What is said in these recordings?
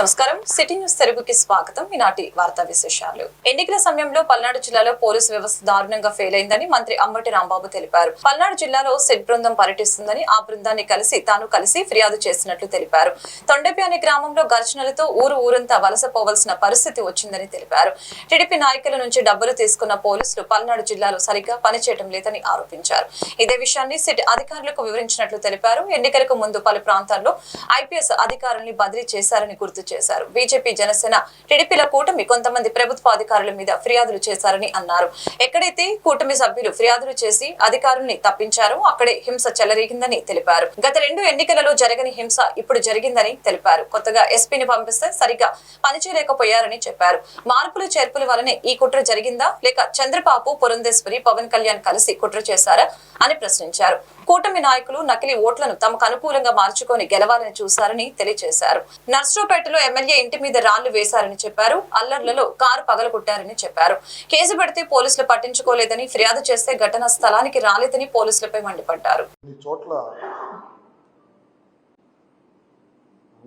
నమస్కారం. City news తెలుగుకి స్వాగతం. ఈనాటి వార్తా విశేషాలు. ఎన్నికల సమయంలో పల్నాడు జిల్లాలో పోలీసు వ్యవస్థ దారుణంగా ఫెయిల్ అయిందని మంత్రి అంబటి రాంబాబు తెలిపారు. పల్నాడు జిల్లాలో సెట్ బృందం పర్యటిస్తుందని ఆ బృందాన్ని కలిసి తాను కలిసి ఫిర్యాదు చేసినట్లు తెలిపారు. తొండపి అనే గ్రామంలో ఘర్షణలతో ఊరు ఊరంతా వలసపోవలసిన పరిస్థితి వచ్చిందని తెలిపారు. టీడీపీ నాయకుల నుంచి డబ్బులు తీసుకున్న పోలీసులు పల్నాడు జిల్లాలో సరిగ్గా పనిచేయడం లేదని ఆరోపించారు. ఇదే విషయాన్ని సిట్ అధికారులకు వివరించినట్లు తెలిపారు. ఎన్నికలకు ముందు పలు ప్రాంతాల్లో ఐపీఎస్ అధికారుల్ని బదిలీ చేశారని గుర్తు చేశారు. బీజేపీ జనసేన టీడీపీల కూటమి కొంతమంది ప్రభుత్వ అధికారుల మీద ఫిర్యాదులు చేశారని అన్నారు. ఎక్కడైతే కూటమి సభ్యులు ఫిర్యాదులు చేసి అధికారుల్ని తప్పించారో అక్కడే హింస చెలరేగిందని తెలిపారు. గత రెండు ఎన్నికలలో జరగని హింస ఇప్పుడు జరిగిందని తెలిపారు. కొత్తగా ఎస్పీని పంపిస్తే సరిగా పనిచేయలేకపోయారని చెప్పారు. మార్పులు చేర్పుల వలనే ఈ కుట్ర జరిగిందా? లేక చంద్రబాబు పురంధేశ్వరి పవన్ కళ్యాణ్ కలిసి కుట్ర చేశారా? అని ప్రశ్నించారు. కూటమి నాయకులు నకిలీ ఓట్లను తమకు అనుకూలంగా మార్చుకొని గెలవాలని చూశారని తెలియజేశారు. నర్సరావుపేటలో ఎమ్మెల్యే ఇంటి మీద రాళ్ళు వేశారని చెప్పారు. అల్లర్లలో కారు పగలగొట్టారని చెప్పారు. కేసు పెడితే పోలీసులు పట్టించుకోలేదని ఫిర్యాదు చేస్తే ఘటన స్థలానికి రాలేదని పోలీసులపై మండిపడ్డారు.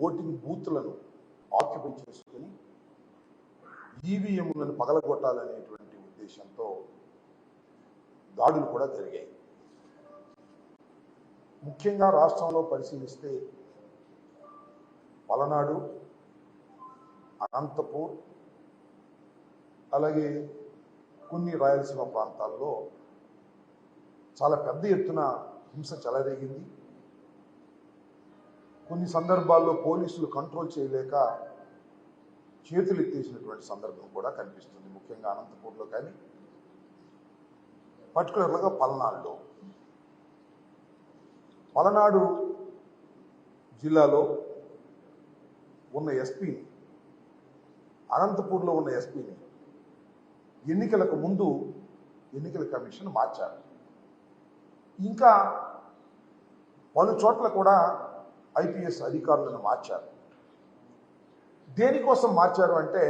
ఓటింగ్ బూత్లను ఆక్యుపై చేసుకుని ఈవీఎంలను పగలగొట్టాలనేటువంటి ఉద్దేశంతో దాడులు కూడా జరిగాయి. ముఖ్యంగా రాష్ట్రంలో పరిశీలిస్తే పలనాడు అనంతపూర్ అలాగే కొన్ని రాయలసీమ ప్రాంతాల్లో చాలా పెద్ద ఎత్తున హింస చెలరేగింది. కొన్ని సందర్భాల్లో పోలీసులు కంట్రోల్ చేయలేక చేతులు ఎత్తేసినటువంటి సందర్భం కూడా కనిపిస్తుంది ముఖ్యంగా అనంతపూర్లో కానీ పర్టికులర్గా పల్నాడులో. పలనాడు జిల్లాలో ఉన్న ఎస్పీని అనంతపూర్లో ఉన్న ఎస్పీని ఎన్నికలకు ముందు ఎన్నికల కమిషన్ మార్చారు. ఇంకా పలు చోట్ల కూడా ఐపీఎస్ అధికారులను మార్చారు. దేనికోసం మార్చారు అంటే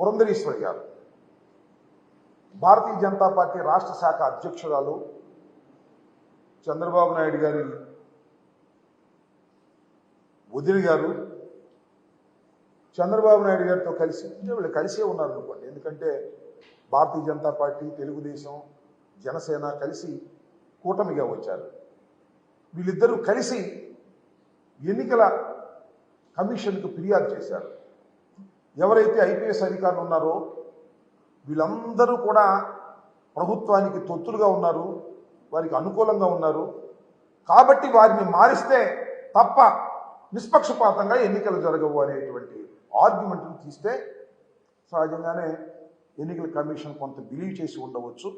పురంధరీశ్వరి గారు భారతీయ జనతా పార్టీ రాష్ట్ర శాఖ అధ్యక్షురాలు చంద్రబాబు నాయుడు గారి వదిలి గారు చంద్రబాబు నాయుడు గారితో కలిసి అంటే వీళ్ళు కలిసే ఉన్నారు అనుకోండి. ఎందుకంటే భారతీయ జనతా పార్టీ తెలుగుదేశం జనసేన కలిసి కూటమిగా వచ్చారు. వీళ్ళిద్దరూ కలిసి ఎన్నికల కమిషన్కు ఫిర్యాదు చేశారు. ఎవరైతే ఐపీఎస్ అధికారులు ఉన్నారో వీళ్ళందరూ కూడా ప్రభుత్వానికి తొత్తులుగా ఉన్నారు. వారికి అనుకూలంగా ఉన్నారు. కాబట్టి వారిని మారిస్తే తప్ప నిష్పక్షపాతంగా ఎన్నికలు జరగవు అనేటువంటి ఆర్గ్యుమెంట్ను తీస్తే సహజంగానే ఎన్నికల కమిషన్ కొంత బిలీవ్ చేసి ఉండవచ్చు.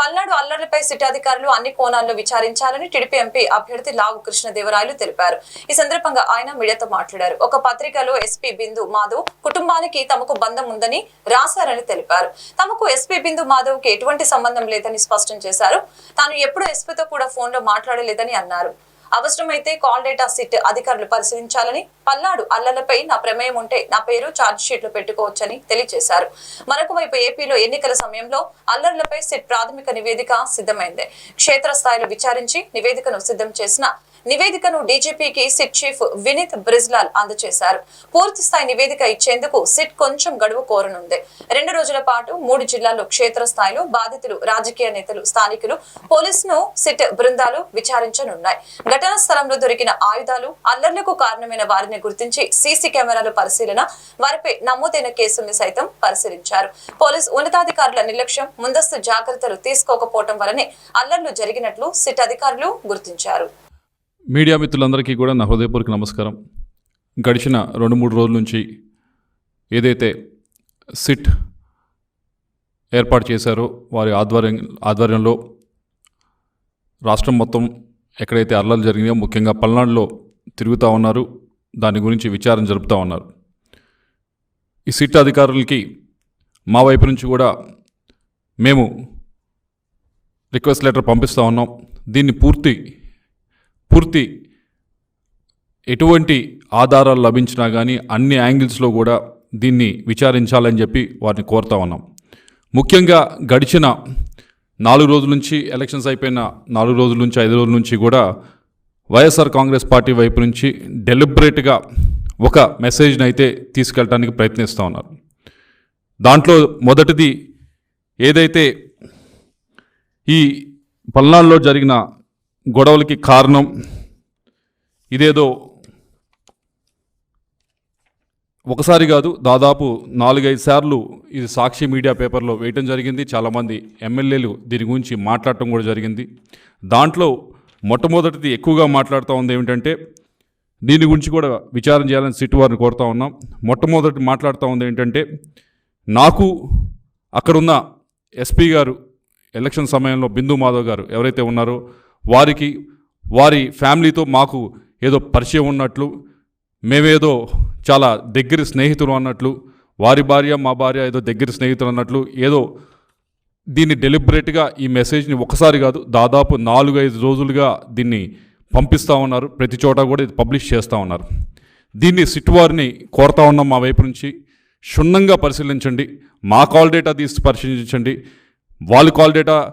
పల్నాడు అల్లర్లపై సిటీ అధికారులు అన్ని కోణాల్లో విచారించాలని టీడీపీ ఎంపీ అభ్యర్థి లావు కృష్ణదేవరాయలు తెలిపారు. ఈ సందర్భంగా ఆయన మీడియాతో మాట్లాడారు. ఒక పత్రికలో ఎస్పీ బిందు మాధవ్ కుటుంబానికి తమకు బంధం ఉందని రాశారని తెలిపారు. తమకు ఎస్పీ బిందు మాధవ్కి ఎటువంటి సంబంధం లేదని స్పష్టం చేశారు. తాను ఎప్పుడు ఎస్పీతో కూడా ఫోన్లో మాట్లాడలేదని అన్నారు. అవసరమైతే కాల్ డేటా సిట్ అధికారులు పరిశీలించాలని పల్నాడు అల్లలపై నా ప్రమేయం ఉంటే నా పేరు ఛార్జ్ షీట్లు పెట్టుకోవచ్చని తెలియజేశారు. మరొక వైపు ఏపీలో ఎన్నికల సమయంలో అల్లర్లపై సిట్ ప్రాథమిక నివేదిక సిద్ధమైంది. క్షేత్రస్థాయిలో విచారించి నివేదికను సిద్ధం చేసిన నివేదికను డీజీపీకి సిట్ చీఫ్ వినీత్ బ్రిజ్లాల్ అందజేశారు. పూర్తి స్థాయి నివేదిక ఇచ్చేందుకు సిట్ కొంచెం గడువు కోరనుంది. రెండు రోజుల పాటు మూడు జిల్లాల్లో క్షేత్రస్థాయిలో బాధితులు రాజకీయ నేతలు స్థానికులు పోలీసును సిట్ బృందాలు విచారించనున్నాయి. ఘటనా స్థలంలో దొరికిన ఆయుధాలు అల్లర్లకు కారణమైన వారిని గుర్తించి సీసీ కెమెరాల పరిశీలన వారిపై నమోదైన కేసుల్ని సైతం పరిశీలించారు. పోలీస్ ఉన్నతాధికారుల నిర్లక్ష్యం ముందస్తు జాగ్రత్తలు తీసుకోకపోవడం వలనే అల్లర్లు జరిగినట్లు సిట్ అధికారులు గుర్తించారు. మీడియా మిత్రులందరికీ కూడా నా హృదయపూర్వక నమస్కారం. గడిచిన రెండు మూడు రోజుల నుంచి ఏదైతే సిట్ ఏర్పాటు చేశారో వారి ఆధ్వర్యం ఆధ్వర్యంలో రాష్ట్రం మొత్తం ఎక్కడైతే అల్లలు జరిగినాయో ముఖ్యంగా పల్నాడులో తిరుగుతూ ఉన్నారు. దాని గురించి విచారణ జరుపుతూ ఉన్నారు. ఈ సిట్ అధికారులకి మా వైపు నుంచి కూడా మేము రిక్వెస్ట్ లెటర్ పంపిస్తూ ఉన్నాం. దీన్ని పూర్తి పూర్తి ఎటువంటి ఆధారాలు లభించినా కానీ అన్ని యాంగిల్స్లో కూడా దీన్ని విచారించాలని చెప్పి వారిని కోరుతా ఉన్నాం. ముఖ్యంగా గడిచిన నాలుగు రోజుల నుంచి ఎలక్షన్స్ అయిపోయిన నాలుగు రోజుల నుంచి ఐదు రోజుల నుంచి కూడా వైఎస్ఆర్ కాంగ్రెస్ పార్టీ వైపు నుంచి డెలిబరేట్గా ఒక మెసేజ్ని అయితే తీసుకెళ్ళడానికి ప్రయత్నిస్తూ ఉన్నారు. దాంట్లో మొదటిది ఏదైతే ఈ పల్నాడులో జరిగిన గొడవలకి కారణం. ఇదేదో ఒకసారి కాదు దాదాపు నాలుగైదు సార్లు ఇది సాక్షి మీడియా పేపర్లో వేయటం జరిగింది. చాలామంది ఎమ్మెల్యేలు దీని గురించి మాట్లాడటం కూడా జరిగింది. దాంట్లో మొట్టమొదటిది ఎక్కువగా మాట్లాడుతూ ఉంది ఏమిటంటే దీని గురించి కూడా విచారం చేయాలని సిట్ వారిని కోరుతా ఉన్నాం. మొట్టమొదటి మాట్లాడుతూ ఉంది ఏంటంటే నాకు అక్కడున్న ఎస్పీ గారు ఎలక్షన్ సమయంలో బిందు మాధవ్ గారు ఎవరైతే ఉన్నారో వారికి వారి ఫ్యామిలీతో మాకు ఏదో పరిచయం ఉన్నట్లు మేమేదో చాలా దగ్గర స్నేహితులు అన్నట్లు వారి భార్య మా భార్య ఏదో దగ్గర స్నేహితులు అన్నట్లు ఏదో దీన్ని డెలిబరేట్గా ఈ మెసేజ్ని ఒకసారి కాదు దాదాపు నాలుగు ఐదు రోజులుగా దీన్ని పంపిస్తూ ఉన్నారు. ప్రతి చోట కూడా ఇది పబ్లిష్ చేస్తూ ఉన్నారు. దీన్ని సిట్ వారిని కోరుతా ఉన్నాం మా వైపు నుంచి. క్షుణ్ణంగా పరిశీలించండి. మా కాల్ డేటా తీసి పరిశీలించండి. వాళ్ళ కాల్ డేటా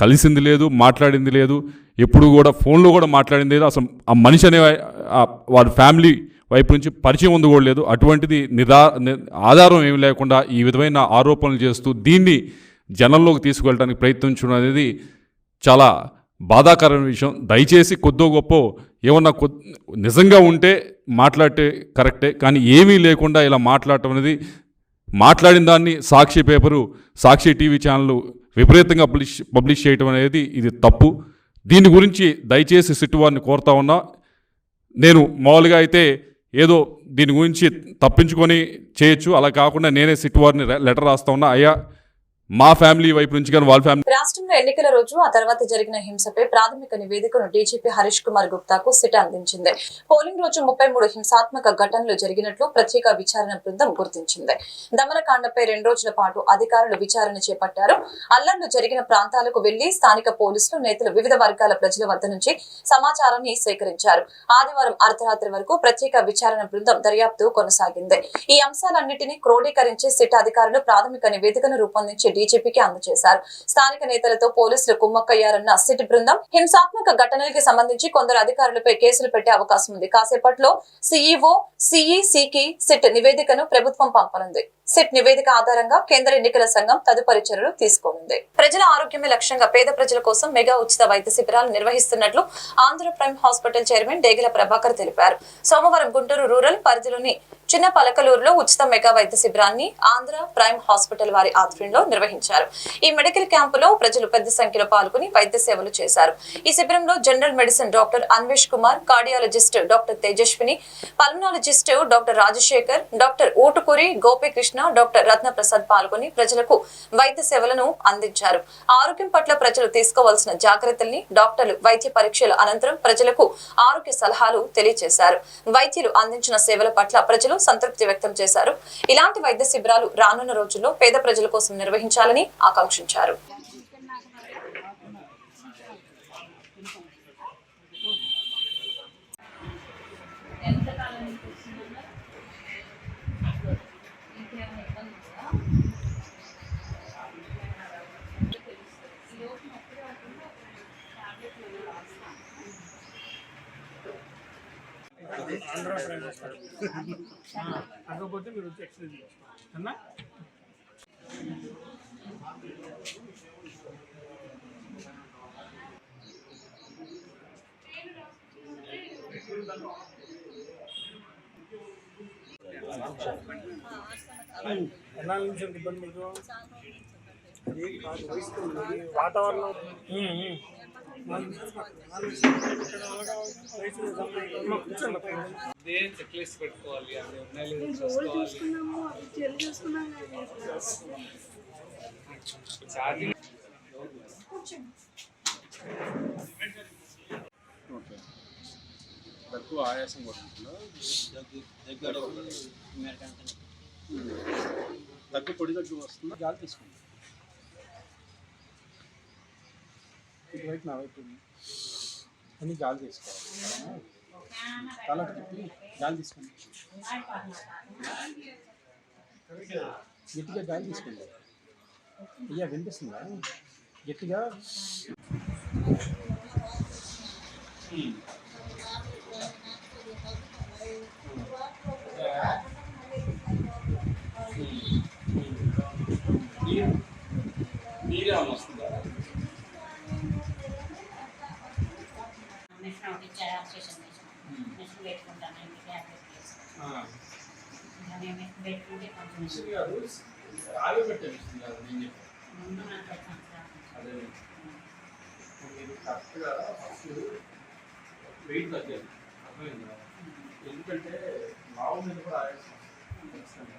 కలిసింది లేదు మాట్లాడింది లేదు ఎప్పుడు కూడా ఫోన్లో కూడా మాట్లాడింది లేదు. అసలు ఆ మనిషి అనే వారి ఫ్యామిలీ వైపు నుంచి పరిచయం ఉంది కూడా లేదు. అటువంటిది నిదా ఆధారం ఏమి లేకుండా ఈ విధమైన ఆరోపణలు చేస్తూ దీన్ని జనంలోకి తీసుకెళ్ళడానికి ప్రయత్నించడం అనేది చాలా బాధాకరమైన విషయం. దయచేసి కొద్దో గొప్ప ఏమన్నా కొ నిజంగా ఉంటే మాట్లాడితే కరెక్టే కానీ ఏమీ లేకుండా ఇలా మాట్లాడటం అనేది మాట్లాడిన దాన్ని Sakshi paper Sakshi TV channel విపరీతంగా పబ్లిష్ పబ్లిష్ చేయటం అనేది ఇది తప్పు. దీని గురించి దయచేసి సిట్టు వారిని కోరుతా ఉన్నా నేను మామూలుగా అయితే ఏదో దీని గురించి తప్పించుకొని చేయొచ్చు. అలా కాకుండా నేనే సిట్టువారిని లెటర్ రాస్తా ఉన్నా. అయ్యా మా ఫ్యామిలీ వైపు నుంచి కానీ వాళ్ళ ఫ్యామిలీ రాష్ట్రంలో ఎన్నికల రోజు ఆ తర్వాత జరిగిన హింసపై ప్రాథమిక నివేదికను డీజీపీ హరీష్ కుమార్ గుప్తాకు సిట్ అందించింది. పోలింగ్ రోజు ముప్పై మూడు హింసాత్మక ఘటనలు జరిగినట్లు ప్రత్యేక విచారణ బృందం గుర్తించింది. దమనకాండపై రెండు రోజుల పాటు అధికారులు విచారణ చేపట్టారు. అల్లర్లు జరిగిన ప్రాంతాలకు వెళ్ళి స్థానిక పోలీసులు నేతలు వివిధ వర్గాల ప్రజల వద్ద నుంచి సమాచారాన్ని సేకరించారు. ఆదివారం అర్ధరాత్రి వరకు ప్రత్యేక విచారణ బృందం దర్యాప్తు కొనసాగింది. ఈ అంశాలన్నింటినీ క్రోడీకరించి సిట్ అధికారులు ప్రాథమిక నివేదికను రూపొందించి బీజేపీకి అందజేశారు. స్థానిక నేతలతో పోలీసులు కుమ్మక్కయ్యారన్న సిట్ బృందం హింసాత్మక ఘటనలకి సంబంధించి కొందరు అధికారులపై కేసులు పెట్టే అవకాశం ఉంది. కాసేపట్లో సీఈఓ సిఈసికి సిట్ నివేదికను ప్రభుత్వం పంపనుంది. సిట్ నివేదిక ఆధారంగా కేంద్ర ఎన్నికల సంఘం తదుపరి చర్యలు తీసుకోనుంది. ప్రజల ఆరోగ్యమే లక్ష్యంగా పేద ప్రజల కోసం మెగా ఉచిత వైద్య శిబిరాలు నిర్వహిస్తున్నట్లు Andhra prime hospital chairman డేగిల Prabhakar తెలిపారు. సోమవారం గుంటూరు రూరల్ పరిధిలోని చిన్న పలకలూరులో ఉచిత మెగా వైద్య శిబిరాన్ని ఆంధ్ర ప్రైమ్ హాస్పిటల్ వారి ఆధ్వర్యంలో నిర్వహించారు. ఈ మెడికల్ క్యాంపులో ప్రజలు పెద్ద సంఖ్యలో పాల్గొని వైద్య సేవలు చేశారు. ఈ శిబిరంలో general medicine doctor Anvesh Kumar cardiologist doctor Tejaswini pulmonologist doctor Rajasekhar doctor Utukuri Gopikrishna doctor Ratnaprasad పాల్గొని ప్రజలకు వైద్య సేవలను అందించారు. ఆరోగ్యం పట్ల ప్రజలు తీసుకోవాల్సిన జాగ్రత్తల్ని డాక్టర్లు వైద్య పరీక్షల అనంతరం ప్రజలకు ఆరోగ్య సలహాలు తెలియజేశారు. వైద్యులు అందించిన సేవల పట్ల ప్రజలు సంతృప్తి వ్యక్తం చేశారు. ఇలాంటి వైద్య శిబిరాలు రానున్న రోజుల్లో పేద ప్రజల కోసం నిర్వహించాలని ఆకాంక్షించారు. కాకపోతే మీరు వచ్చి ఎక్స్ప్లెయిన్ చేయొచ్చు అన్నా ఎలా నుంచి ఇబ్బంది మీకు. వాతావరణం చెక్ లిస్ట్ పెట్టుకోవాలి అవి ఉన్నాయి లేదో చూసుకోవాలి. ఛార్జింగ్ తక్కువ ఆయాసం కొడుతుందా దగ్గు పొడి దగ్గు వస్తుంది? గాలి తీసుకోండి ఇటువైపు నా వైపు అని గాలి తీసుకోవాలి. తల తిప్పి గాలి తీసుకోండి. గట్టిగా గాలి తీసుకోండి. అయ్యా వినిపిస్తుందా? గట్టిగా. మీరే వస్తుందా మిషన్ ఒకటి ఇచ్చారు ఆపరేషన్ మిషన్ మిషన్ పెట్టుకుంటాను ఇంటి ట్యాబ్లెట్ నేను మిషన్ పెట్టుకుంటే కొంచెం మిషన్ కాదు ఆగి పెట్టే మిషన్ కాదు నేను చెప్పాను. ముందు నాకు అదే. మీరు కరెక్ట్గా ఫస్ట్ వెయిట్ తగ్గాలి. అర్థమైందా? ఎందుకంటే లావు మీద కూడా ఖచ్చితంగా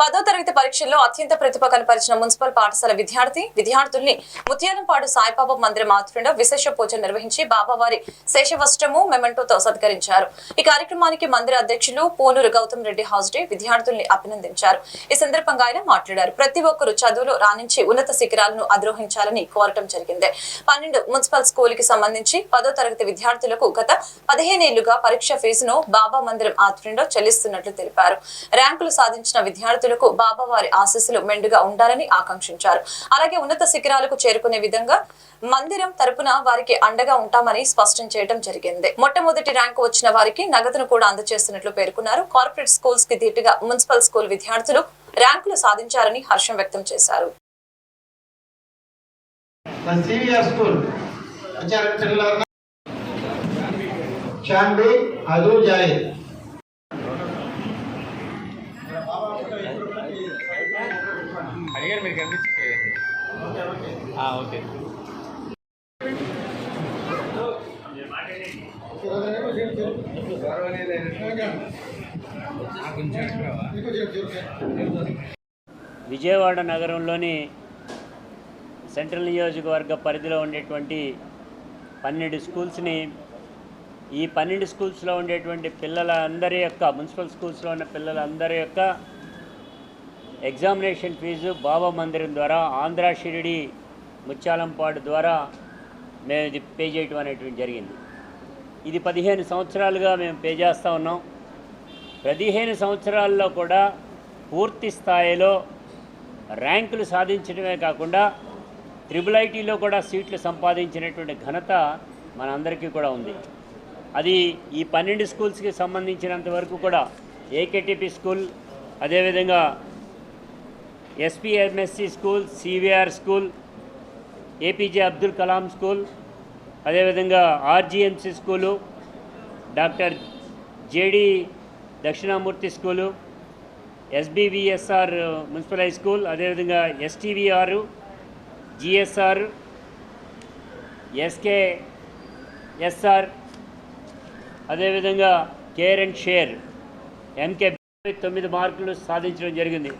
పదో తరగతి పరీక్షల్లో అత్యంత ప్రతిభ కనపరిచిన మున్సిపల్ పాఠశాల విద్యార్థి విద్యార్థుల్ని ముత్యాలంపాడు సాయిబాబా మందిరం ఆధ్వర్యంలో విశేష పూజ నిర్వహించి బాబావారి శేషవష్టము మెమెంటోతో సత్కరించారు. ఈ కార్యక్రమానికి మందిర అధ్యక్షులు పోలూరు గౌతమ్ రెడ్డి హాజ్డే విద్యార్థుల్ని అభినందించారు. ఈ సందర్భంగా ఆయన మాట్లాడారు. ప్రతి ఒక్కరూ చదువులో రాణించి ఉన్నత శిఖరాలను అధిరోహించాలని కోరటం జరిగింది. పన్నెండు మున్సిపల్ స్కూల్కి సంబంధించి పదో తరగతి విద్యార్థులకు గత పదిహేనేళ్ళుగా పరీక్ష ఫీజును బాబా మందిరం ఆధ్వర్యంలో చెల్లిస్తున్నట్లు తెలిపారు. ర్యాంకులు సాధించిన విద్యార్థులు విద్యార్థులకు బాబావారి ఆశీస్సులు మెండుగా ఉండాలని ఆకాంక్షించారు. అలాగే ఉన్నత శిఖరాలకు చేరుకునే విధంగా మందిరం తరపున వారికి అండగా ఉంటామని స్పష్టం చేయడం జరిగింది. మొట్టమొదటి ర్యాంకు వచ్చిన వారికి నగదును కూడా అందజేస్తున్నట్లు పేర్కొన్నారు. కార్పొరేట్ స్కూల్స్కి ధీటుగా మున్సిపల్ స్కూల్ విద్యార్థులు ర్యాంకులు సాధించారని హర్షం వ్యక్తం చేశారు. The అడిగారు మీరు ఓకే విజయవాడ నగరంలోని సెంట్రల్ నియోజకవర్గ పరిధిలో ఉండేటువంటి పన్నెండు స్కూల్స్ని ఈ పన్నెండు స్కూల్స్లో ఉండేటువంటి పిల్లల అందరి యొక్క మున్సిపల్ స్కూల్స్లో ఉన్న పిల్లలందరి యొక్క ఎగ్జామినేషన్ ఫీజు బాబా మందిరం ద్వారా ఆంధ్ర షిరిడి ముత్యాలంపాడు ద్వారా మేము ఇది పే చేయటం అనేటువంటి జరిగింది. ఇది పదిహేను సంవత్సరాలుగా మేము పే చేస్తూ ఉన్నాం. పదిహేను సంవత్సరాల్లో కూడా పూర్తి స్థాయిలో ర్యాంకులు సాధించడమే కాకుండా త్రిబుల్ ఐటీలో కూడా సీట్లు సంపాదించినటువంటి ఘనత మనందరికీ కూడా ఉంది. అది ఈ పన్నెండు స్కూల్స్కి సంబంధించినంత వరకు కూడా ఏకేటీపీ స్కూల్ అదేవిధంగా SPMSC school CVR school APJ Abdul Kalam school అదేవిధంగా RGMC school doctor JD Dakshinamurthy school SBVSR municipal high school అదేవిధంగా ఎస్టీవీఆర్ జిఎస్ఆర్ ఎస్కే ఎస్ఆర్ అదేవిధంగా కేర్ అండ్ షేర్ ఎంకే తొమ్మిది మార్కులు సాధించడం జరిగింది.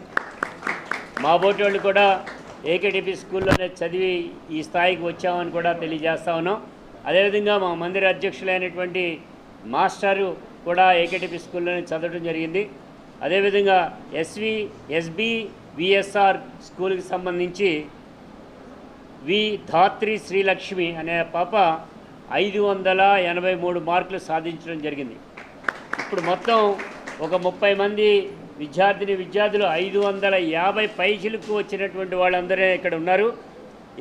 మా బోటి వాళ్ళు కూడా ఏకేటీపీ స్కూల్లోనే చదివి ఈ స్థాయికి వచ్చామని కూడా తెలియజేస్తా ఉన్నాం. అదేవిధంగా మా మందిర అధ్యక్షులైనటువంటి మాస్టారు కూడా ఏకేటీపీ స్కూల్లోనే చదవడం జరిగింది. అదేవిధంగా ఎస్వి ఎస్బి విఎస్ఆర్ స్కూల్కి సంబంధించి వి ధాత్రి శ్రీలక్ష్మి అనే పాప ఐదు వందల ఎనభై మూడు మార్కులు సాధించడం జరిగింది. ఇప్పుడు మొత్తం ఒక ముప్పై మంది విద్యార్థిని విద్యార్థులు ఐదు వందల యాభై పైచిలకు వచ్చినటువంటి వాళ్ళందరూ ఇక్కడ ఉన్నారు.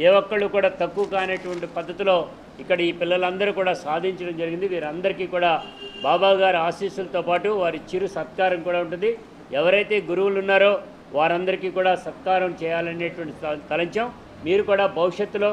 ఏ ఒక్కళ్ళు కూడా తక్కువ కానటువంటి పద్ధతిలో ఇక్కడ ఈ పిల్లలందరూ కూడా సాధించడం జరిగింది. వీరందరికీ కూడా బాబా గారి ఆశీస్సులతో పాటు వారి చిరు సత్కారం కూడా ఉంటుంది. ఎవరైతే గురువులు ఉన్నారో వారందరికీ కూడా సత్కారం చేయాలనేటువంటి తలంచం. మీరు కూడా భవిష్యత్తులో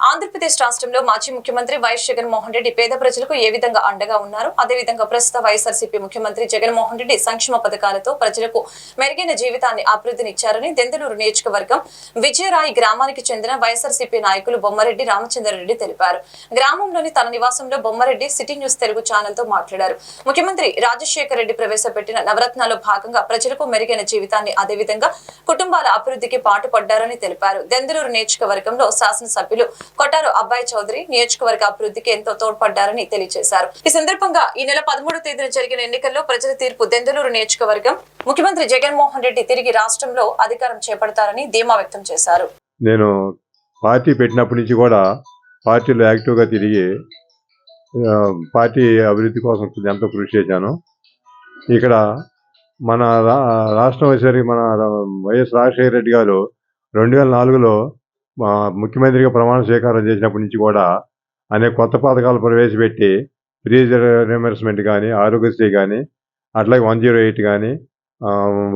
ఆంధ్రప్రదేశ్ రాష్ట్రంలో మాజీ ముఖ్యమంత్రి వైఎస్ జగన్మోహన్ రెడ్డి పేద ప్రజలకు ఏ విధంగా అండగా ఉన్నారు? అదేవిధంగా ప్రస్తుత వైఎస్ఆర్సీపీ ముఖ్యమంత్రి జగన్మోహన్ రెడ్డి సంక్షేమ పథకాలతో ప్రజలకు మెరుగైన జీవితాన్ని అభివృద్ధినిచ్చారని దెందలూరు నియోజకవర్గం విజయరాయి గ్రామానికి చెందిన వైఎస్ఆర్సీపీ నాయకులు బొమ్మరెడ్డి రామచంద్రారెడ్డి తెలిపారు. గ్రామంలోని తన నివాసంలో బొమ్మరెడ్డి సిటీ న్యూస్ తెలుగు ఛానల్తో మాట్లాడారు. ముఖ్యమంత్రి రాజశేఖర రెడ్డి ప్రవేశపెట్టిన నవరత్నాల్లో భాగంగా ప్రజలకు మెరుగైన జీవితాన్ని అదేవిధంగా కుటుంబాల అభివృద్ధికి పాటుపడ్డారని తెలిపారు. దెందలూరు నియోజకవర్గంలో శాసనసభ్యులు కొట్టారు అబ్బాయి చౌదరి. నియోజకవర్గ అభివృద్ధికి ఎంతో తోడ్పడ్డారని తెలియజేశారు. ఈ సందర్భంగా ఈ నెల పదమూడు తేదీన జరిగిన ఎన్నికల్లో ప్రజల తీర్పు దెందలూరు నియోజకవర్గం. ముఖ్యమంత్రి జగన్మోహన్ రెడ్డి తిరిగి రాష్ట్రంలో అధికారం చేపడతారని ధీమా వ్యక్తం చేశారు. నేను పార్టీ పెట్టినప్పటి నుంచి కూడా పార్టీలో యాక్టివ్గా తిరిగి పార్టీ అభివృద్ధి కోసం ఎంతో కృషి చేశాను. ఇక్కడ మన రా రాష్ట్రం వచ్చేసరికి మన వైఎస్ రాజశేఖర రెడ్డి గారు రెండు వేల నాలుగులో మా ముఖ్యమంత్రిగా ప్రమాణ స్వీకారం చేసినప్పటి నుంచి కూడా అనేక కొత్త పథకాలు ప్రవేశపెట్టి ఫ్రీ రిమర్స్మెంట్ కానీ ఆరోగ్యశ్రీ కానీ అట్లాగే వన్ జీరో ఎయిట్ కానీ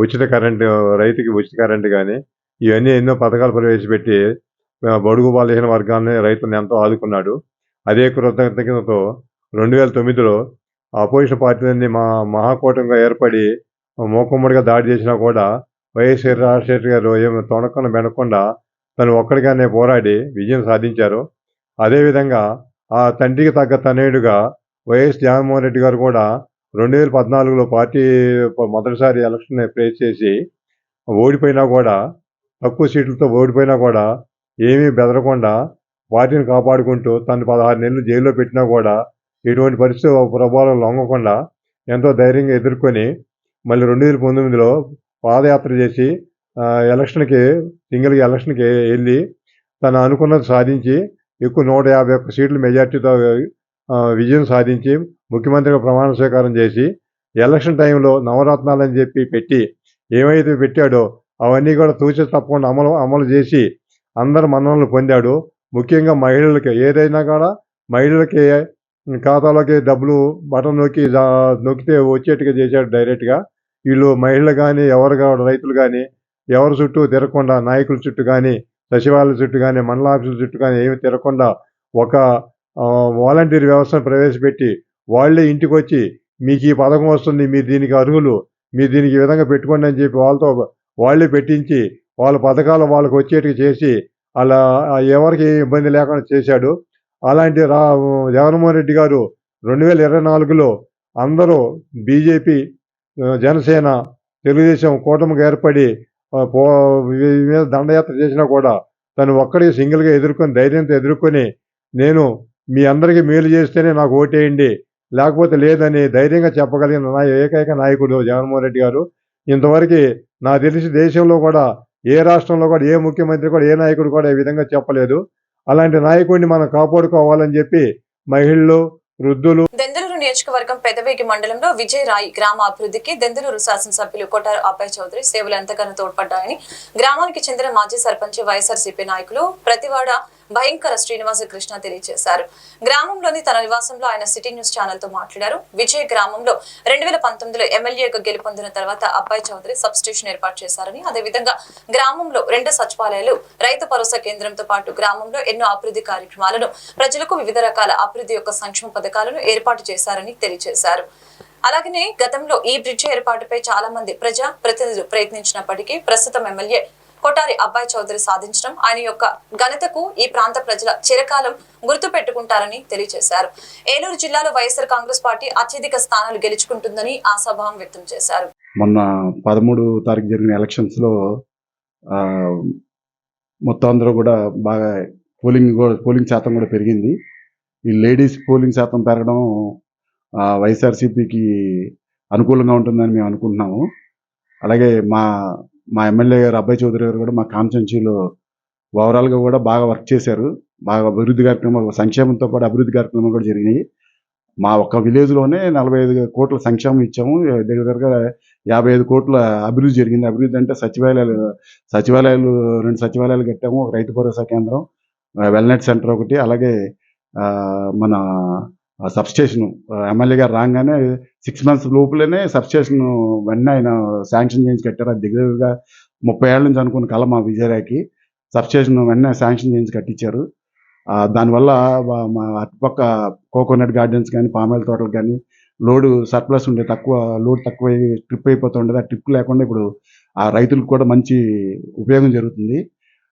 ఉచిత కరెంటు రైతుకి ఉచిత కరెంటు కానీ ఇవన్నీ ఎన్నో పథకాలు ప్రవేశపెట్టి బడుగు బాలహీన వర్గాన్ని రైతులను ఎంతో ఆదుకున్నాడు. అదే కృతజ్ఞతతో రెండు వేల తొమ్మిదిలో అపోజిషన్ పార్టీలన్నీ మా మహాకూటంగా ఏర్పడి మూకుమ్మడిగా దాడి చేసినా కూడా వైఎస్ రాజశేఖర్ గారు ఏమి తొణకుండా వెనకుండా తను ఒక్కడిగానే పోరాడి విజయం సాధించారు. అదేవిధంగా ఆ తండ్రికి తగ్గ తనయుడుగా వైఎస్ జగన్మోహన్ రెడ్డి గారు కూడా రెండు వేల పద్నాలుగులో పార్టీ మొదటిసారి ఎలక్షన్ ఫేస్ చేసి ఓడిపోయినా కూడా తక్కువ సీట్లతో ఓడిపోయినా కూడా ఏమీ బెదరకుండా పార్టీని కాపాడుకుంటూ తను పదహారు నెలలు జైల్లో పెట్టినా కూడా ఎటువంటి పరిస్థితి ప్రభావం లొంగకుండా ఎంతో ధైర్యంగా ఎదుర్కొని మళ్ళీ రెండు వేల పంతొమ్మిదిలో పాదయాత్ర చేసి ఎలక్షన్కి సింగిల్ ఎలక్షన్కి వెళ్ళి తను అనుకున్నది సాధించి ఎక్కువ నూట యాభై ఒక్క సీట్లు మెజార్టీతో విజయం సాధించి ముఖ్యమంత్రిగా ప్రమాణ స్వీకారం చేసి ఎలక్షన్ టైంలో నవరత్నాలు అని చెప్పి పెట్టి ఏమైతే పెట్టాడో అవన్నీ కూడా తూచి తప్పకుండా అమలు అమలు చేసి అందరు మన్ననలు పొందాడు. ముఖ్యంగా మహిళలకి ఏదైనా కూడా మహిళలకి ఖాతాలోకి డబ్బులు బటన్ నొక్కి నొక్కితే వచ్చేట్టుగా చేశాడు డైరెక్ట్గా. వీళ్ళు మహిళలు కానీ ఎవరు కానీ రైతులు కానీ ఎవరి చుట్టూ తిరగకుండా నాయకుల చుట్టూ కానీ సచివాలయ చుట్టూ కానీ మండల ఆఫీసుల చుట్టూ కానీ ఏమి తిరగకుండా ఒక వాలంటీర్ వ్యవస్థను ప్రవేశపెట్టి వాళ్ళే ఇంటికి వచ్చి మీకు ఈ పథకం వస్తుంది మీరు దీనికి అర్హులు మీరు దీనికి ఈ విధంగా పెట్టుకోండి అని చెప్పి వాళ్ళతో వాళ్ళే పెట్టించి వాళ్ళ పథకాలు వాళ్ళకి వచ్చేట్టు చేసి అలా ఎవరికి ఇబ్బంది లేకుండా చేశాడు. అలాంటి రా జగన్మోహన్ రెడ్డి గారు రెండు వేల ఇరవై నాలుగులో అందరూ బీజేపీ జనసేన తెలుగుదేశం కూటమికి ఏర్పడి మీద దండయాత్ర చేసినా కూడా తను ఒక్కడి సింగిల్గా ఎదుర్కొని ధైర్యంతో ఎదుర్కొని నేను మీ అందరికీ మేలు చేస్తేనే నాకు ఓటేయండి లేకపోతే లేదని ధైర్యంగా చెప్పగలిగిన నా ఏకైక నాయకుడు జగన్మోహన్ రెడ్డి గారు. ఇంతవరకు నాకు తెలిసి దేశంలో కూడా ఏ రాష్ట్రంలో కూడా ఏ ముఖ్యమంత్రి కూడా ఏ నాయకుడు కూడా ఈ విధంగా చెప్పలేదు. అలాంటి నాయకుడిని మనం కాపాడుకోవాలని చెప్పి మహిళలు వృద్ధులు నియోజకవర్గం పెదవేగి మండలంలో విజయ్ గ్రామ అభివృద్ధికి దెందులూరు శాసనసభ్యులు కొటారు అబ్బాయి చౌదరి సేవలు ఎంతగానో తోడ్పడ్డాయని. గ్రామానికి చెందిన మాజీ సర్పంచ్ వైఎస్ఆర్సీపీ నాయకులు ప్రతివాడ భయంకర శ్రీనివాస కృష్ణ తెలియజేశారు. గ్రామంలోని తన నివాసంలో ఆయన సిటీ న్యూస్ ఛానల్తో మాట్లాడారు. విజయ్ గ్రామంలో రెండు వేల పంతొమ్మిదిలో ఎమ్మెల్యేగా గెలుపొందిన తర్వాత అబ్బాయి చౌదరి సబ్ స్టేషన్ ఏర్పాటు చేశారని అదేవిధంగా గ్రామంలో రెండు సచివాలయాలు రైతు భరోసా కేంద్రంతో పాటు గ్రామంలో ఎన్నో అభివృద్ధి కార్యక్రమాలను ప్రజలకు వివిధ రకాల అభివృద్ధి యొక్క సంక్షేమ పథకాలను ఏర్పాటు చేశారు. చేశారని తెలియజేశారు. అలాగనే గతంలో ఈ బ్రిడ్జ్ ఏర్పాటుపై చాలా మంది ప్రజా ప్రతినిధులు ప్రయత్నించినప్పటికీ ప్రస్తుతం ఎమ్మెల్యే కొటారి అబ్బాయి చౌదరి సాధించడం ఆయన యొక్క ఘనతకు ఈ ప్రాంత ప్రజల చిరకాలం గుర్తు పెట్టుకుంటారని తెలియజేశారు. ఏలూరు జిల్లాలో వైఎస్ఆర్ కాంగ్రెస్ పార్టీ అత్యధిక స్థానాలు గెలుచుకుంటుందని ఆశాభావం వ్యక్తం చేశారు. మొన్న పదమూడు తారీఖు జరిగిన ఎలక్షన్స్లో ఆ, మొత్తం అందరూ కూడా బాగా పోలింగ్ పోలింగ్ శాతం కూడా పెరిగింది. ఈ లేడీస్ పోలింగ్ శాతం పెరగడం వైఎస్ఆర్సీపీకి అనుకూలంగా ఉంటుందని మేము అనుకుంటున్నాము. అలాగే మా మా ఎమ్మెల్యే గారు అబ్బాయి చౌదరి గారు కూడా మా కాంచంచీలో ఓవరాల్గా కూడా బాగా వర్క్ చేశారు. బాగా అభివృద్ధి కార్యక్రమాలు సంక్షేమంతో పాటు అభివృద్ధి కార్యక్రమాలు కూడా జరిగినాయి. మా ఒక్క విలేజ్లోనే నలభై ఐదు కోట్ల సంక్షేమం ఇచ్చాము. దగ్గర దగ్గరగా యాభై ఐదు కోట్ల అభివృద్ధి జరిగింది. అభివృద్ధి అంటే సచివాలయాలు సచివాలయాలు రెండు సచివాలయాలు కట్టాము. ఒక రైతు భరోసా కేంద్రం వెల్నెట్ సెంటర్ ఒకటి అలాగే మన సబ్స్టేషన్ ఎమ్మెల్యే గారు రాగానే సిక్స్ మంత్స్ లోపలనే సబ్స్టేషన్ వెన్న ఆయన శాంక్షన్ చేయించి కట్టారు. అది దగ్గరగా ముప్పై ఏళ్ళ నుంచి అనుకున్న కళ మా విజయరాకి సబ్స్టేషన్ వెన్న శాంక్షన్ చేయించి కట్టించారు. దానివల్ల మా- మా అటుపక్క కోకోనట్ గార్డెన్స్ కానీ పామాయిల్ తోటలు కానీ లోడు సర్ప్లస్ ఉండే తక్కువ లోడ్ తక్కువ ట్రిప్ అయిపోతుండేది ఆ ట్రిప్ లేకుండా ఇప్పుడు ఆ రైతులకు కూడా మంచి ఉపయోగం జరుగుతుంది.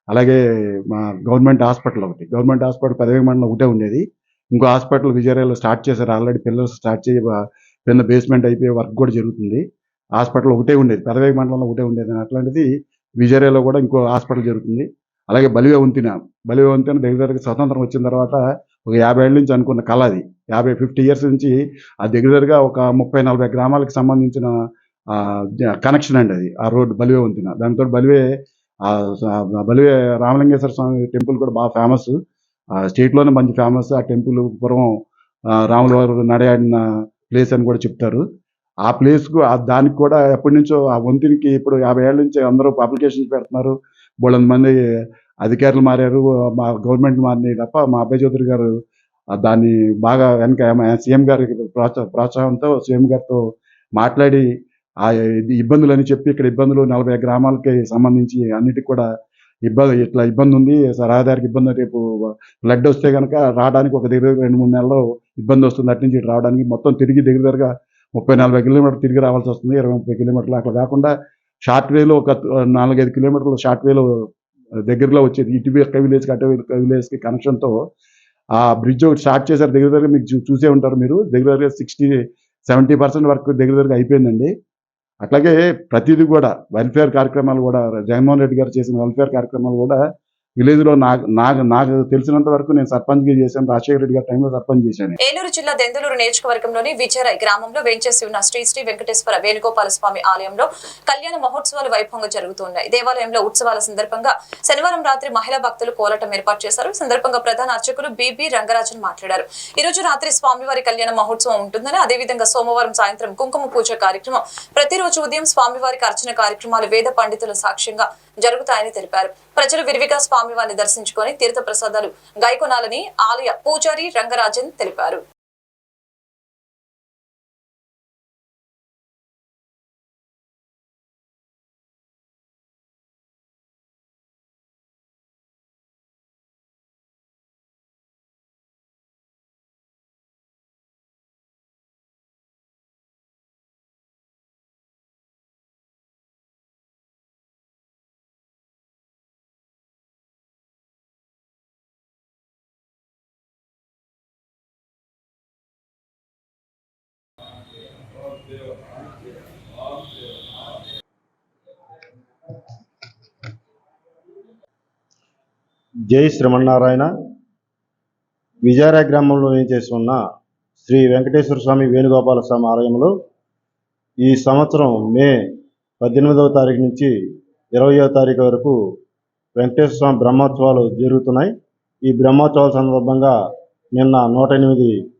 అలాగే మా గవర్నమెంట్ హాస్పిటల్ ఒకటి. గవర్నమెంట్ హాస్పిటల్ పదవి మండలం ఒకటే ఉండేది. ఇంకో హాస్పిటల్ విజయరాయలో స్టార్ట్ చేశారు. ఆల్రెడీ పిల్లలు స్టార్ట్ చేయ కింద బేస్మెంట్ అయిపోయే వర్క్ కూడా జరుగుతుంది. హాస్పిటల్ ఒకటే ఉండేది. పెదవేగ మండలంలో ఒకటే ఉండేది. అట్లాంటిది విజయరాయలో కూడా ఇంకో హాస్పిటల్ జరుగుతుంది. అలాగే బలివే వంతిన. బలివే వంతిన దగ్గర స్వతంత్రం వచ్చిన తర్వాత ఒక యాభై ఏళ్ళ నుంచి అనుకున్న కళ అది. యాభై ఫిఫ్టీ ఇయర్స్ నుంచి ఆ దగ్గర దగ్గరగా ఒక ముప్పై నలభై గ్రామాలకు సంబంధించిన కనెక్షన్ అండి అది. ఆ రోడ్డు బలివే వంతిన. దానితో బలివే బలివే రామలింగేశ్వర స్వామి టెంపుల్ కూడా బాగా ఫేమస్ స్టేట్లోనే మంచి ఫేమస్ ఆ టెంపుల్ పూర్వం ఆ, రాముల వారు నడయాడిన ప్లేస్ అని కూడా చెప్తారు. ఆ ప్లేస్కు దానికి కూడా ఎప్పటి నుంచో ఆ వంతెనకి ఇప్పుడు యాభై ఏళ్ళ నుంచి అందరూ అప్లికేషన్స్ పెడుతున్నారు. బోళ్ళంత మంది అధికారులు మారారు మా గవర్నమెంట్ మారినాయి తప్ప మా అబ్బాయి చౌదరి గారు దాన్ని బాగా వెనక సీఎం గారి ప్రోత్సా ప్రోత్సాహంతో సీఎం గారితో మాట్లాడి ఆ ఇబ్బందులు అని చెప్పి ఇక్కడ ఇబ్బందులు నలభై గ్రామాలకి సంబంధించి అన్నిటికి కూడా ఇబ్బంది ఇట్లా ఇబ్బంది ఉంది రహదారికి ఇబ్బంది రేపు ఫ్లడ్ వస్తే కనుక రావడానికి ఒక దగ్గర రెండు మూడు నెలలు ఇబ్బంది వస్తుంది. అటు నుంచి రావడానికి మొత్తం తిరిగి దగ్గర దగ్గరగా ముప్పై నలభై కిలోమీటర్లు తిరిగి రావాల్సి వస్తుంది. ఇరవై ముప్పై కిలోమీటర్లు అట్లా కాకుండా షార్ట్ వేలో ఒక నాలుగైదు కిలోమీటర్లు షార్ట్ వేలో దగ్గరలో వచ్చేది. ఇటు ఒక విలేజ్కి అటు ఒక విలేజ్కి కనెక్షన్తో ఆ బ్రిడ్జ్ ఒకటి స్టార్ట్ చేశారు. దగ్గర దగ్గర మీకు చూ- చూసే ఉంటారు మీరు. దగ్గర దగ్గర సిక్స్టీ సెవెంటీ పర్సెంట్ వరకు దగ్గర దగ్గర అయిపోయిందండి. అట్లాగే ప్రతిదీ కూడా వెల్ఫేర్ కార్యక్రమాలు కూడా జగన్మోహన్ రెడ్డి గారు చేసిన వెల్ఫేర్ కార్యక్రమాలు కూడా విలేజ్లో నాకు నాకు నాకు తెలిసినంత వరకు నేను సర్పంచ్గా చేశాను. రాజశేఖర రెడ్డి గారి టైంలో సర్పంచ్ చేశాను ఏలూరు జిల్లా దెందులూరు నియోజకవర్గంలోని విజయరాయ్ గ్రామంలో వేంచేసి ఉన్న శ్రీ శ్రీ వెంకటేశ్వర వేణుగోపాల స్వామి ఆలయంలో కళ్యాణ మహోత్సవాలు వైభవంగా జరుగుతున్నాయి. దేవాలయంలో ఉత్సవాల సందర్భంగా శనివారం రాత్రి మహిళా భక్తులు కోలాటం ఏర్పాటు చేశారు. సందర్భంగా ప్రధాన అర్చకులు బీబీ రంగరాజన్ మాట్లాడారు. ఈ రోజు రాత్రి స్వామివారి కళ్యాణ మహోత్సవం ఉంటుందని అదేవిధంగా సోమవారం సాయంత్రం కుంకుమ పూజ కార్యక్రమం ప్రతిరోజు ఉదయం స్వామివారికి అర్చన కార్యక్రమాలు వేద పండితుల సాక్ష్యంగా జరుగుతాయని తెలిపారు. ప్రజలు విరివిగా స్వామివారిని దర్శించుకొని తీర్థ ప్రసాదాలు గైకొనాలని ఆలయ పూజారి రంగరాజన్ తెలిపారు. జై శ్రీమన్నారాయణ. విజయరాయ గ్రామంలో చేస్తున్న శ్రీ వెంకటేశ్వర స్వామి వేణుగోపాల స్వామి ఆలయంలో ఈ సంవత్సరం మే పద్దెనిమిదవ తారీఖు నుంచి ఇరవయో తారీఖు వరకు వెంకటేశ్వర స్వామి బ్రహ్మోత్సవాలు జరుగుతున్నాయి. ఈ బ్రహ్మోత్సవాల సందర్భంగా నిన్న నూట ఎనిమిది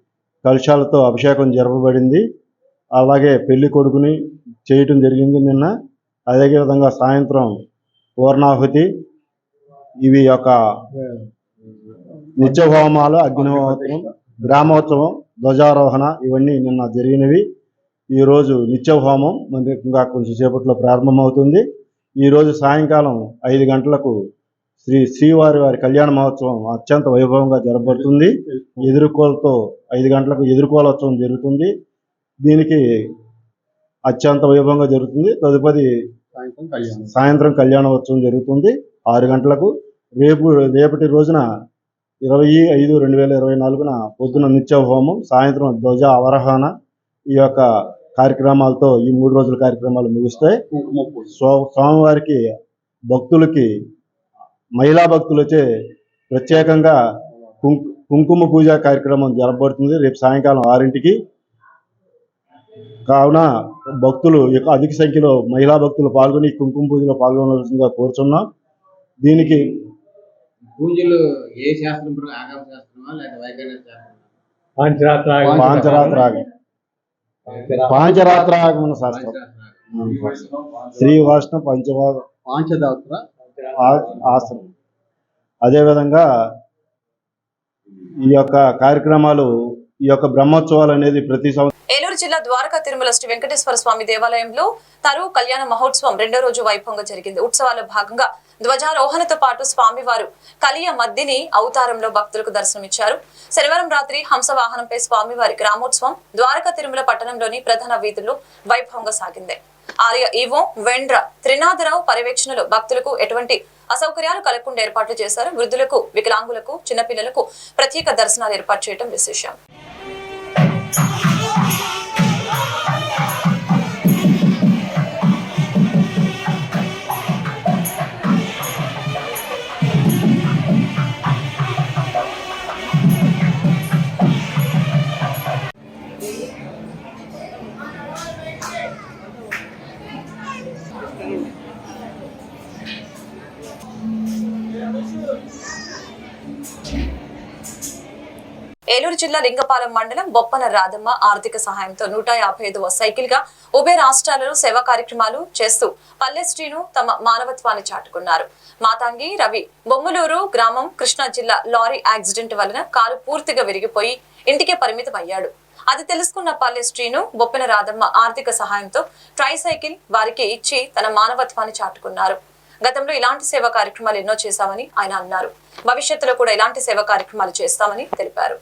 కలుషాలతో అభిషేకం జరపబడింది. అలాగే పెళ్ళి కొడుకుని చేయటం జరిగింది నిన్న. అదేవిధంగా సాయంత్రం పూర్ణాహుతి ఇవి యొక్క నిత్య హోమాలు అగ్నిహోత్రం గ్రామోత్సవం ధ్వజారోహణ ఇవన్నీ నిన్న జరిగినవి. ఈరోజు నిత్య హోమం మనకి ఇంకా కొంచెం సేపట్లో ప్రారంభమవుతుంది. ఈరోజు సాయంకాలం ఐదు గంటలకు శ్రీ శ్రీవారి వారి కళ్యాణ మహోత్సవం అత్యంత వైభవంగా జరగబడుతుంది ఎదుర్కోలతో ఐదు గంటలకు ఎదుర్కోలోత్సవం జరుగుతుంది. దీనికి అత్యంత వైభవంగా జరుగుతుంది. తదుపరి సాయంత్రం కళ్యాణోత్సవం జరుగుతుంది. ఆరు గంటలకు రేపు రేపటి రోజున ఇరవై ఐదు రెండు వేల ఇరవై నాలుగున పొద్దున నిత్య హోమం సాయంత్రం ధ్వజ అవరోహణ ఈ యొక్క కార్యక్రమాలతో ఈ మూడు రోజుల కార్యక్రమాలు ముగుస్తాయి. సో స్వామివారికి భక్తులకి మహిళా భక్తులచే ప్రత్యేకంగా కుంకు కుంకుమ పూజ కార్యక్రమం జరపబడుతుంది రేపు సాయంకాలం ఆరింటికి. కావున భక్తులు అధిక సంఖ్యలో మహిళా భక్తులు పాల్గొని కుంకుమ పూజలో పాల్గొనవలసిందిగా కోరుచున్నాం. దీనికి పూజలు ఏ శాస్త్రం ప్రకారం ఆగమ శాస్త్రమా లేదా వైజ్ఞానిక శాస్త్రమా? పాంచరాత్రాగం. పాంచరాత్రాగమన శాస్త్రం. శ్రీ వైష్ణవ పంచవా పాంచదాత్ర ఆ- ఆశ్రమం. అదేవిధంగా ఈ యొక్క కార్యక్రమాలు ఈ యొక్క బ్రహ్మోత్సవాలు అనేది ప్రతి సంవత్సరం ఏలూరు జిల్లా ద్వారకా తిరుమల శ్రీ వెంకటేశ్వర స్వామి దేవాలయంలో తరువు కళ్యాణ మహోత్సవం రెండో రోజు వైభవంగా జరిగింది. ఉత్సవాల భాగంగా ధ్వజారోహణతో పాటు స్వామివారు కలియ మద్దిని అవతారంలో భక్తులకు దర్శనమిచ్చారు. శనివారం రాత్రి హంసవాహనంపై స్వామివారి గ్రామోత్సవం ద్వారకా తిరుమల పట్టణంలోని ప్రధాన వీధుల్లో వైభవంగా సాగింది. ఆలయ ఈవో వెండ్ర త్రినాథరావు పర్యవేక్షణలో భక్తులకు ఎటువంటి అసౌకర్యాలు కలగకుండా ఏర్పాట్లు చేశారు. వృద్ధులకు వికలాంగులకు చిన్నపిల్లలకు ప్రత్యేక దర్శనాలు ఏర్పాటు చేయడం విశేషం. ఏలూరు జిల్లా లింగపాలెం మండలం బొప్పన రాధమ్మ ఆర్థిక సహాయంతో నూట యాభై ఐదవ సైకిల్గా ఉభయ రాష్ట్రాలలో సేవా కార్యక్రమాలు చేస్తూ పల్లె శ్రీను తమ మానవత్వాన్ని చాటుకున్నారు. మాతాంగి రవి బొమ్మలూరు గ్రామం కృష్ణా జిల్లా లారీ యాక్సిడెంట్ వలన కాలు పూర్తిగా విరిగిపోయి ఇంటికే పరిమితం అయ్యాడు అది తెలుసుకున్న పల్లె శ్రీను బొప్పెన రాధమ్మ ఆర్థిక సహాయంతో ట్రై సైకిల్ వారికి ఇచ్చి తన మానవత్వాన్ని చాటుకున్నారు. గతంలో ఇలాంటి సేవా కార్యక్రమాలు ఎన్నో చేశామని ఆయన అన్నారు. భవిష్యత్తులో కూడా ఇలాంటి సేవా కార్యక్రమాలు చేస్తామని తెలిపారు.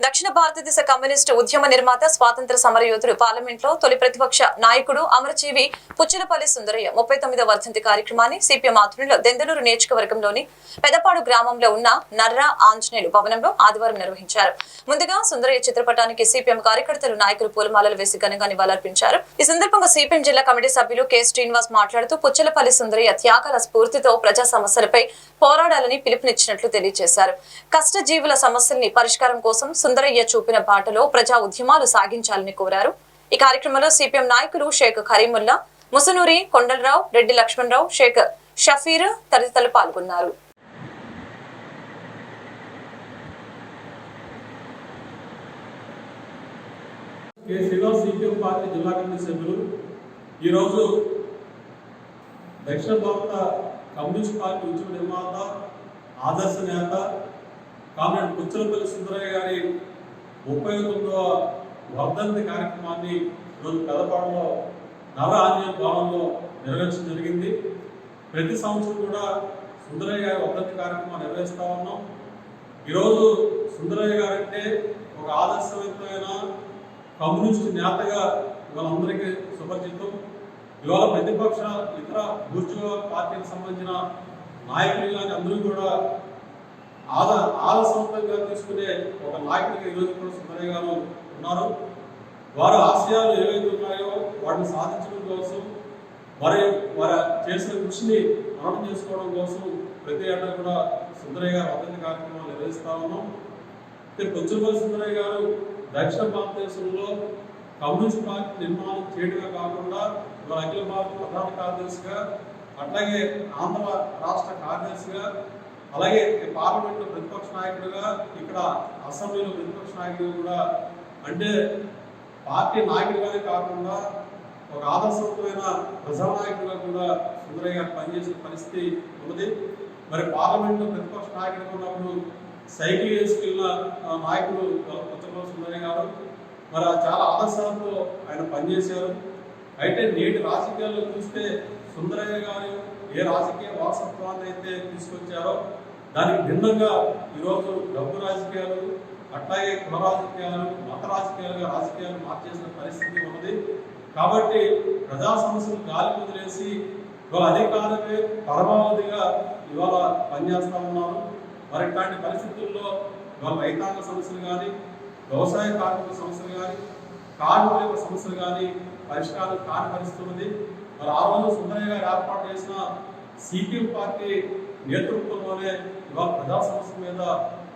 దక్షిణ భారతదేశ కమ్యూనిస్టు ఉద్యమ నిర్మాత స్వాతంత్ర సమర యోధుడు పార్లమెంట్లో తొలి ప్రతిపక్ష నాయకుడు అమరజీవి పుచ్చలపల్లి సుందరయ్య ముప్పై తొమ్మిదవ వర్ధంతి కార్యక్రమాన్ని సిపిఎం ఆధ్వర్యంలో దెందలూరు నియోజకవర్గంలోని పెదపాడు గ్రామంలో ఉన్న నర్రా ఆంజనేయులు భవనంలో ఆదివారం నిర్వహించారు. ముందుగా సుందరయ్య చిత్రపటానికి సిపిఎం కార్యకర్తలు నాయకులు పూలమాలలు వేసి ఘనంగా నివాళులర్పించారు. ఈ సందర్భంగా సిపిఎం జిల్లా కమిటీ సభ్యులు కె. శ్రీనివాస్ మాట్లాడుతూ పుచ్చలపల్లి సుందరయ్య త్యాగాల స్ఫూర్తితో ప్రజా సమస్యలపై పోరాడాలని పిలుపునిచ్చినట్లు తెలియజేశారు. కష్టజీవుల సమస్యల్ని పరిష్కారం కోసం సుందరయ్య చూపిన బాటలో ప్రజా ఉద్యమాలు సాగించాలని కోరారు. ఈ కార్యక్రమంలో సిపిఎం నాయకులు షేక్ కరీముల్లా ముసనూరి కొండలరావు రెడ్డి లక్ష్మణరావు షేక్ షఫీర్ తదితరులు పాల్గొన్నారు. సిపిఎం పార్టీ జిల్లా కమిటీ సభ్యులు ఈరోజు దక్షిణ భారత కమ్యూనిస్ట్ పార్టీ ఉద్యమ నిర్మాత ఆదర్శ నేత కామ్రేడ్ పుచ్చలపల్లి సుందరయ్య గారి ముప్పై తొమ్మిదవ వర్ధంతి కార్యక్రమాన్ని ఈరోజు పెదపాడులో నవ ఆంజనేయ భవనంలో నిర్వహించడం జరిగింది. ప్రతి సంవత్సరం కూడా సుందరయ్య గారి వర్ధంతి కార్యక్రమాన్ని నిర్వహిస్తూ ఉన్నాం. ఈరోజు సుందరయ్య గారు అంటే ఒక ఆదర్శవంతమైన కమ్యూనిస్ట్ నేతగా మనందరికీ సుపరిచితం. ఇవాళ ప్రతిపక్ష ఇతర బూర్జువా పార్టీకి సంబంధించిన నాయకులు ఇలాంటి అందరూ కూడా ఆద ఆలస్వంతంగా తీసుకునే ఒక నాయకుడిగా ఈరోజు కూడా సుందరయ్య గారు ఉన్నారు. వారి ఆశయాలు ఏవైతే ఉన్నాయో వాటిని సాధించడం కోసం వారి వారి చేసిన కృషిని మనం చేసుకోవడం కోసం ప్రతి ఏటా కూడా సుందరయ్య గారు అతని కార్యక్రమాలు నిర్వహిస్తా ఉన్నాం. అయితే పొచ్చుపల్లి సుందరయ్య గారు దక్షిణ భారతదేశంలో కమ్యూనిస్ట్ పార్టీ నిర్మాణం చేయడమే కాకుండా ఇవాళ అఖిల భారత ప్రధాన కార్యదర్శిగా అట్లాగే ఆంధ్ర రాష్ట్ర కార్యదర్శిగా అలాగే పార్లమెంటు ప్రతిపక్ష నాయకుడిగా ఇక్కడ అసెంబ్లీలో ప్రతిపక్ష నాయకుడిగా కూడా అంటే పార్టీ నాయకుడిగానే కాకుండా ఒక ఆదర్శవంతమైన ప్రజానాయకుడిగా కూడా సుందరయ్య గారు పనిచేసిన పరిస్థితి ఉన్నది. మరి పార్లమెంటు ప్రతిపక్ష నాయకుడిగా ఉన్నప్పుడు సైకిల్ వేసుకెళ్ళిన నాయకుడు కొత్తలో సుందరయ్య గారు. మరి చాలా ఆదర్శాలతో ఆయన పనిచేశారు. అయితే నేటి రాజకీయాల్లో చూస్తే సుందరయ్య గారు ఏ రాజకీయ వారసత్వాన్ని అయితే తీసుకొచ్చారో దానికి భిన్నంగా ఈరోజు డబ్బు రాజకీయాలు అట్లాగే కుల రాజకీయాలు మత రాజకీయాలుగా రాజకీయాలు మార్చేసిన పరిస్థితి ఉన్నది. కాబట్టి ప్రజా సమస్యలు గాలి వదిలేసి ఇవాళ అధికారమే పరమావధిగా ఇవాళ పనిచేస్తా ఉన్నారు మరి ఇట్లాంటి పరిస్థితుల్లో ఇవాళ రైతాంగ సమస్యలు కానీ వ్యవసాయ కార్మిక సమస్యలు కానీ కార్మికుల యొక్క సమస్యలు కానీ పరిష్కారం కాని పరిస్థితి ఉంది మరి ఆ రోజు సుందరయ్య గారు ఏర్పాటు చేసిన సిపిఎం పార్టీ నేతృత్వంలోనే ఇవాళ ప్రజా సమస్య మీద